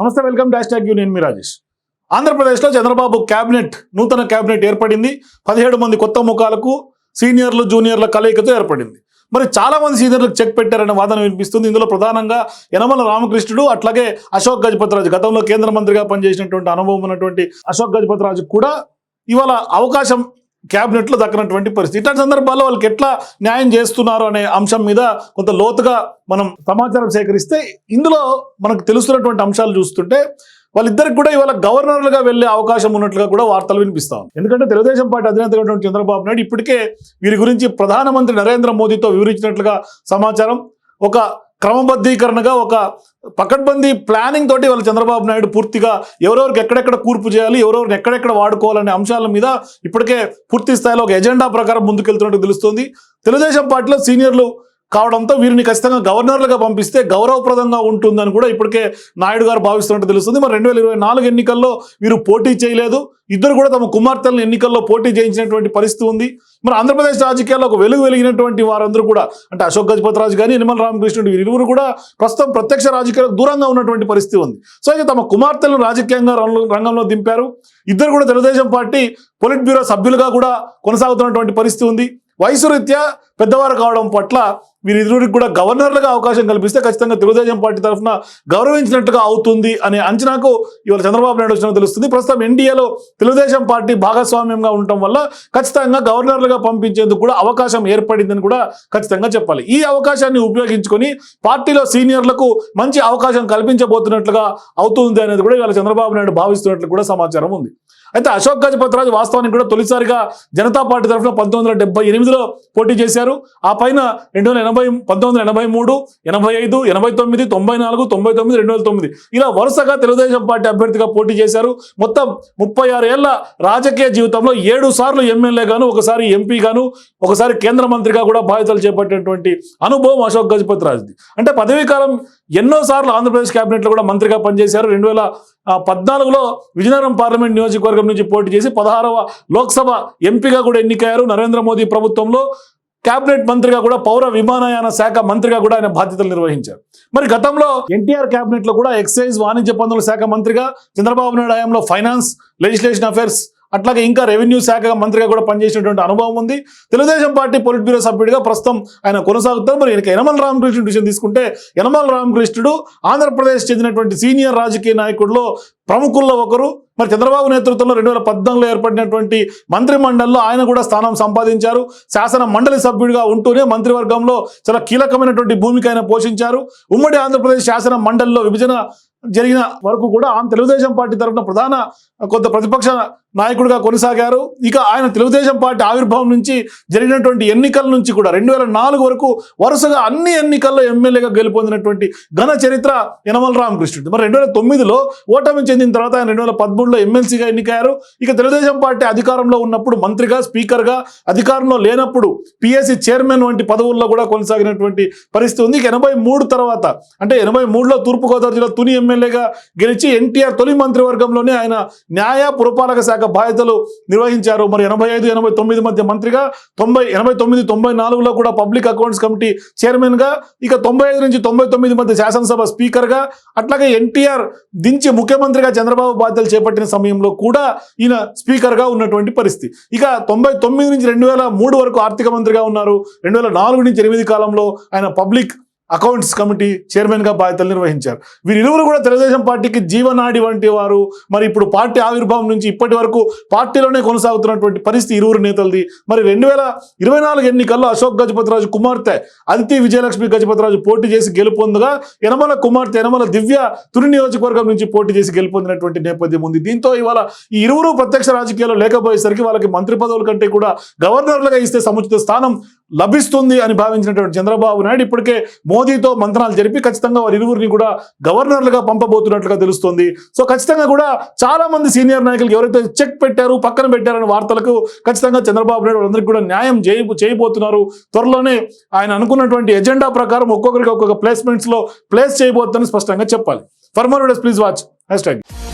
నమస్తే welcome dash tag you. నేను మీ రాజేష్. ఆంధ్రప్రదేశ్లో చంద్రబాబు క్యాబినెట్ నూతన క్యాబినెట్ ఏర్పడింది. పదిహేడు మంది కొత్త ముఖాలకు సీనియర్లు జూనియర్ల కలయికతో ఏర్పడింది. మరి చాలా మంది సీనియర్లకు చెక్ పెట్టారనే వాదన వినిపిస్తుంది. ఇందులో ప్రధానంగా యనమల రామకృష్ణుడు అట్లాగే అశోక్ గజపతిరాజు. గతంలో కేంద్ర మంత్రిగా పనిచేసినటువంటి అనుభవం ఉన్నటువంటి అశోక్ గజపతిరాజు కూడా ఇవాళ అవకాశం క్యాబినెట్లో దక్కనటువంటి పరిస్థితి. ఇట్లాంటి సందర్భాల్లో వాళ్ళకి ఎట్లా న్యాయం చేస్తున్నారు అనే అంశం మీద కొంత లోతుగా మనం సమాచారం సేకరిస్తే ఇందులో మనకు తెలుస్తున్నటువంటి అంశాలు చూస్తుంటే వాళ్ళిద్దరికి కూడా ఇవాళ గవర్నర్లుగా వెళ్ళే అవకాశం ఉన్నట్లుగా కూడా వార్తలు వినిపిస్తా ఎందుకంటే తెలుగుదేశం పార్టీ అధినేత చంద్రబాబు నాయుడు ఇప్పటికే వీరి గురించి ప్రధానమంత్రి నరేంద్ర మోదీతో వివరించినట్లుగా సమాచారం. ఒక క్రమబద్ధీకరణగా ఒక పకడ్బందీ ప్లానింగ్ తోటి వాళ్ళ చంద్రబాబు నాయుడు పూర్తిగా ఎవరెవరికి ఎక్కడెక్కడ కూర్పు చేయాలి ఎవరెవరిని ఎక్కడెక్కడ వాడుకోవాలనే అంశాల మీద ఇప్పటికే పూర్తి స్థాయిలో ఒక ఎజెండా ప్రకారం ముందుకెళ్తున్నట్టు తెలుస్తుంది. తెలుగుదేశం పార్టీలో సీనియర్లు కావడంతో వీరిని ఖచ్చితంగా గవర్నర్లుగా పంపిస్తే గౌరవప్రదంగా ఉంటుందని కూడా ఇప్పటికే నాయుడు గారు భావిస్తున్నట్టు తెలుస్తుంది. మరి రెండు వేల ఇరవై నాలుగు ఎన్నికల్లో వీరు పోటీ చేయలేదు. ఇద్దరు కూడా తమ కుమార్తెలను ఎన్నికల్లో పోటీ చేయించినటువంటి పరిస్థితి ఉంది. మరి ఆంధ్రప్రదేశ్ రాజకీయాల్లో ఒక వెలుగు వెలిగినటువంటి వారందరూ కూడా అంటే అశోక్ గజపతిరాజు కానీ నిమ్మల రామకృష్ణుడు వీరిరువురు కూడా ప్రస్తుతం ప్రత్యక్ష రాజకీయాలకు దూరంగా ఉన్నటువంటి పరిస్థితి ఉంది. సో ఇక తమ కుమార్తెలను రాజకీయంగా రంగంలో- రంగంలో దింపారు. ఇద్దరు కూడా తెలుగుదేశం పార్టీ పొలిట్ బ్యూరో సభ్యులుగా కూడా కొనసాగుతున్నటువంటి పరిస్థితి ఉంది. వయసు రీత్యా పెద్దవారు కావడం పట్ల వీరిరువురికి కూడా గవర్నర్లుగా అవకాశం కల్పిస్తే ఖచ్చితంగా తెలుగుదేశం పార్టీ తరఫున గౌరవించినట్టుగా అవుతుంది అనే అంచనాకు ఇవాళ చంద్రబాబు నాయుడు వచ్చిన తెలుస్తుంది. ప్రస్తుతం ఎన్డీఏలో తెలుగుదేశం పార్టీ భాగస్వామ్యంగా ఉండటం వల్ల ఖచ్చితంగా గవర్నర్లుగా పంపించేందుకు కూడా అవకాశం ఏర్పడిందని కూడా ఖచ్చితంగా చెప్పాలి. ఈ అవకాశాన్ని ఉపయోగించుకొని పార్టీలో సీనియర్లకు మంచి అవకాశం కల్పించబోతున్నట్లుగా అవుతుంది అనేది కూడా ఇవాళ చంద్రబాబు నాయుడు భావిస్తున్నట్లు కూడా సమాచారం ఉంది. అయితే అశోక్ గజపతిరాజు వాస్తవానికి కూడా తొలిసారిగా జనతా పార్టీ తరఫున పంతొమ్మిది వందల డెబ్బై ఎనిమిదిలో పోటీ చేశారు. ఆ పైన రెండు వేల ఎనభై పంతొమ్మిది వందల ఎనభై మూడు ఎనభై ఐదు ఎనభై తొమ్మిది తొంభై నాలుగు తొంభై తొమ్మిది రెండు వేల తొమ్మిది. ఇలా వరుసగా తెలుగుదేశం పార్టీ అభ్యర్థిగా పోటీ చేశారు. మొత్తం ముప్పై ఆరు ఏళ్ళ రాజకీయ జీవితంలో ఏడు సార్లు ఎమ్మెల్యే గాను ఒకసారి ఎంపీ గాను ఒకసారి కేంద్ర మంత్రిగా కూడా బాధ్యతలు చేపట్టినటువంటి అనుభవం అశోక్ గజపతిరాజుది అంటే పదవీ కాలం ఎన్నో సార్లు ఆంధ్రప్రదేశ్ కేబినెట్లో కూడా మంత్రిగా పనిచేశారు. రెండు వేల పద్నాలుగులో విజయనగరం పార్లమెంట్ నియోజకవర్గం నుంచి పోటీ చేసి పదహారవ లోక్సభ ఎంపీగా కూడా ఎన్నికయ్యారు నరేంద్ర మోదీ ప్రభుత్వంలో. కేబినెట్ మంత్రిగా కూడా పౌర విమానయాన శాఖ మంత్రిగా కూడా ఆయన బాధ్యతలు నిర్వహించారు. మరి గతంలో ఎన్టీఆర్ కేబినెట్లో కూడా ఎక్సైజ్ వాణిజ్య పన్నుల శాఖ మంత్రిగా చంద్రబాబు నాయుడు హయాంలో ఫైనాన్స్ లెజిస్లేషన్ అఫైర్స్ అట్లాగే ఇంకా రెవెన్యూ శాఖ మంత్రిగా కూడా పనిచేసినటువంటి అనుభవం ఉంది. తెలుగుదేశం పార్టీ పొలిట్ బ్యూరో సభ్యుడిగా ప్రస్తుతం ఆయన కొనసాగుతారు మరి ఇక యనమల రామకృష్ణుడు విషయం తీసుకుంటే యనమల రామకృష్ణుడు ఆంధ్రప్రదేశ్ చెందినటువంటి సీనియర్ రాజకీయ నాయకుడిలో ప్రముఖుల్లో ఒకరు. మరి చంద్రబాబు నేతృత్వంలో రెండు వేల పద్నాలుగులో ఏర్పడినటువంటి మంత్రి మండలిలో ఆయన కూడా స్థానం సంపాదించారు. శాసన మండలి సభ్యుడిగా ఉంటూనే మంత్రివర్గంలో చాలా కీలకమైనటువంటి భూమిక ఆయన పోషించారు. ఉమ్మడి ఆంధ్రప్రదేశ్ శాసన మండలిలో విభజన జరిగిన వరకు కూడా ఆయన తెలుగుదేశం పార్టీ తరఫున ప్రధాన కొంత ప్రతిపక్ష నాయకుడిగా కొనసాగారు. ఇక ఆయన తెలుగుదేశం పార్టీ ఆవిర్భావం నుంచి జరిగినటువంటి ఎన్నికల నుంచి కూడా రెండు వేల నాలుగు వరకు వరుసగా అన్ని ఎన్నికల్లో ఎమ్మెల్యేగా గెలుపొందినటువంటి ఘన చరిత్ర యనమల రామకృష్ణుడు మరి రెండు వేల తొమ్మిదిలో ఓటమి చెందిన తర్వాత ఆయన రెండు వేల పదమూడులో ఎమ్మెల్సీగా ఎన్నికయ్యారు. ఇక తెలుగుదేశం పార్టీ అధికారంలో ఉన్నప్పుడు మంత్రిగా స్పీకర్గా అధికారంలో లేనప్పుడు పిఎస్సి చైర్మన్ వంటి పదవుల్లో కూడా కొనసాగినటువంటి పరిస్థితి ఉంది. ఇక ఎనభై మూడు తర్వాత అంటే ఎనభై మూడులో తూర్పుగోదావరి జిల్లా తుని ఎమ్మెల్యేగా గెలిచి ఎన్టీఆర్ తొలి మంత్రివర్గంలోనే ఆయన న్యాయ పురపాలక శాఖ బాధ్యతలు నిర్వహించారు. మరి ఎనభై ఐదు ఎనభై తొమ్మిది మధ్య మంత్రిగా తొంభై ఎనభై తొమ్మిది తొంభై నాలుగులో కూడా పబ్లిక్ అకౌంట్స్ కమిటీ చైర్మన్గా ఇక తొంభై ఐదు నుంచి తొంభై తొమ్మిది మధ్య శాసనసభ స్పీకర్గా అట్లాగే ఎన్టీఆర్ దించి ముఖ్యమంత్రిగా చంద్రబాబు బాధ్యతలు చేపట్టిన సమయంలో కూడా ఈయన స్పీకర్గా ఉన్నటువంటి పరిస్థితి. ఇక తొంభై తొమ్మిది నుంచి రెండు వేల మూడు వరకు ఆర్థిక మంత్రిగా ఉన్నారు. రెండు వేల నాలుగు నుంచి ఎనిమిది కాలంలో ఆయన పబ్లిక్ అకౌంట్స్ కమిటీ చైర్మన్గా బాధ్యతలు నిర్వహించారు. వీరిరువురు కూడా తెలుగుదేశం పార్టీకి జీవనాడి వంటి వారు. మరి ఇప్పుడు పార్టీ ఆవిర్భావం నుంచి ఇప్పటి వరకు పార్టీలోనే కొనసాగుతున్నటువంటి పరిస్థితి ఇరువురు నేతలది. మరి రెండు వేల ఇరవై నాలుగు ఎన్నికల్లో అశోక్ గజపతిరాజు కుమార్తె అదితి విజయలక్ష్మి గజపతిరాజు పోటీ చేసి గెలుపొందగా యనమల కుమార్తె యనమల దివ్య తుని నియోజకవర్గం నుంచి పోటీ చేసి గెలుపొందినటువంటి నేపథ్యం ఉంది. దీంతో ఇవాళ ఈ ఇరువురు ప్రత్యక్ష రాజకీయాల్లో లేకపోయేసరికి వాళ్ళకి మంత్రి పదవుల కంటే కూడా గవర్నర్లుగా ఇస్తే సముచిత స్థానం లభిస్తుంది అని భావించినటువంటి చంద్రబాబు నాయుడు ఇప్పటికే మోదీతో మంత్రాలు జరిపి ఖచ్చితంగా వారి ఇరువురిని కూడా గవర్నర్లుగా పంపబోతున్నట్లుగా తెలుస్తుంది. సో ఖచ్చితంగా కూడా చాలా మంది సీనియర్ నాయకులు ఎవరైతే చెక్ పెట్టారు పక్కన పెట్టారనే వార్తలకు ఖచ్చితంగా చంద్రబాబు నాయుడు అందరికీ కూడా న్యాయం చేయ చేయబోతున్నారు. త్వరలోనే ఆయన అనుకున్నటువంటి ఎజెండా ప్రకారం ఒక్కొక్కరికి ఒక్కొక్క ప్లేస్మెంట్స్లో ప్లేస్ చేయబోతుందని స్పష్టంగా చెప్పాలి. For more please watch. Hashtag